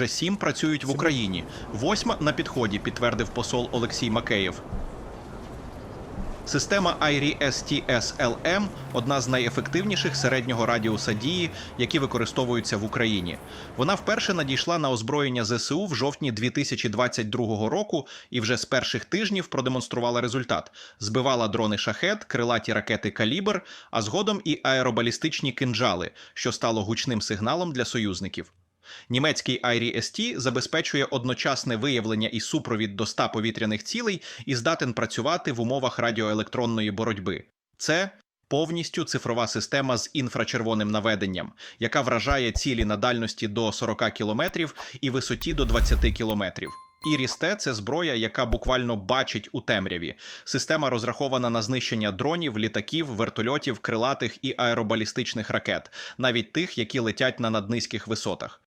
Вже сім працюють в Україні. Восьма на підході, підтвердив посол Олексій Макеєв. Система IRI STS-LM – одна з найефективніших середнього радіуса дії, які використовуються в Україні. Вона вперше надійшла на озброєння ЗСУ в жовтні 2022 року і вже з перших тижнів продемонструвала результат: збивала дрони шахет, крилаті ракети Калібр, а згодом і аеробалістичні кинджали, що стало гучним сигналом для союзників. Німецький IRI-ST забезпечує одночасне виявлення і супровід до 100 повітряних цілей і здатен працювати в умовах радіоелектронної боротьби. Це повністю цифрова система з інфрачервоним наведенням, яка вражає цілі на дальності до 40 км і висоті до 20 км. Іріс-Т – це зброя, яка буквально бачить у темряві. Система розрахована на знищення дронів, літаків, вертольотів, крилатих і аеробалістичних ракет, навіть тих, які летять на наднизьких висотах.